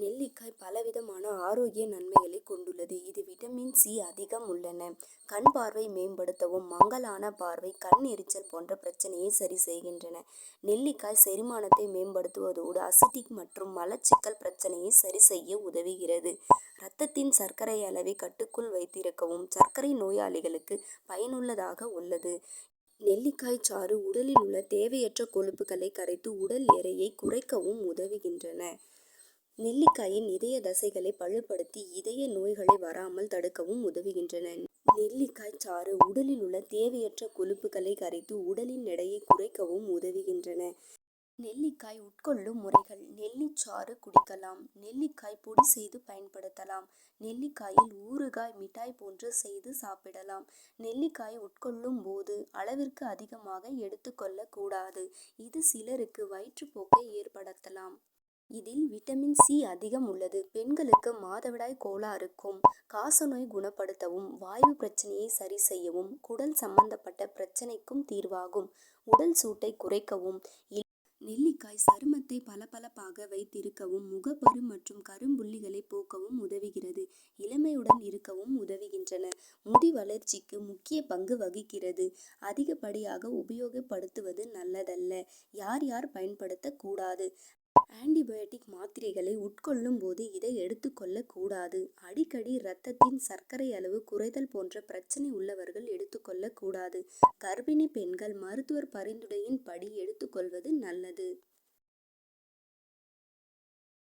நெல்லிக்காய் பலவிதமான ஆரோக்கிய நன்மைகளை கொண்டுள்ளது. இது விட்டமின் சி அதிகம் உள்ளன. கண் பார்வை மேம்படுத்தவும் மங்கலான பார்வை, கண் எரிச்சல் போன்ற பிரச்சனையை சரி செய்கின்றன. நெல்லிக்காய் செரிமானத்தை மேம்படுத்துவதோடு அசிட்டிக் மற்றும் மலச்சிக்கல் பிரச்சனையை சரி செய்ய உதவுகிறது. இரத்தத்தின் சர்க்கரை அளவை கட்டுக்குள் வைத்திருக்கவும் சர்க்கரை நோயாளிகளுக்கு பயனுள்ளதாக உள்ளது. நெல்லிக்காய் சாறு உடலில் உள்ள தேவையற்ற கொழுப்புகளை கரைத்து உடல் எடையை குறைக்கவும் உதவுகின்றன. நெல்லிக்காயின் இதய தசைகளை பழுப்படுத்தி இதய நோய்களை வராமல் தடுக்கவும் உதவுகின்றன. நெல்லிக்காய் சாறு உடலில் உள்ள தேவையற்ற கொழுப்புகளை கரைத்து உடலின் எடையை குறைக்கவும் உதவுகின்றன. நெல்லிக்காய் உட்கொள்ளும் முறைகள் நெல்லிச்சாறு குடிக்கலாம் நெல்லிக்காய் பொடி செய்து பயன்படுத்தலாம். நெல்லிக்காயில் ஊறுகாய், மிட்டாய் போன்று செய்து சாப்பிடலாம். நெல்லிக்காய் உட்கொள்ளும் போது அளவிற்கு அதிகமாக எடுத்துக்கொள்ளக்கூடாது இது சிலருக்கு வயிற்றுப்போக்கை ஏற்படுத்தலாம். இதில் விட்டமின் சி அதிகம் உள்ளது. பெண்களுக்கு மாதவிடாய் கோளாறுக்கும், காசநோய் குணப்படுத்தவும், வாயு பிரச்சனையை சரி செய்யவும், குடல் சம்பந்தப்பட்ட பிரச்சனைக்கும் தீர்வாகும். உடல் சூட்டை குறைக்கவும் நெல்லிக்காய் சருமத்தை பளபளப்பாக வைத்திருக்கவும், முகப்பரு மற்றும் கரும்புள்ளிகளை போக்கவும் உதவுகிறது. இளமையுடன் இருக்கவும் உதவுகின்றன. முடி வளர்ச்சிக்கு முக்கிய பங்கு வகிக்கிறது. அதிகப்படியாக உபயோகப்படுத்துவது நல்லதல்ல. யார் யார் பயன்படுத்தக்கூடாது ஆன்டிபயோட்டிக் மாத்திரைகளை உட்கொள்ளும் போது இதை எடுத்துக்கொள்ளக்கூடாது கூடாது. அடிக்கடி இரத்தத்தின் சர்க்கரை அளவு குறைதல் போன்ற பிரச்சனை உள்ளவர்கள் எடுத்துக்கொள்ளக் கூடாது. கர்ப்பிணி பெண்கள் மருத்துவர் பரிந்துரையின் படி நல்லது.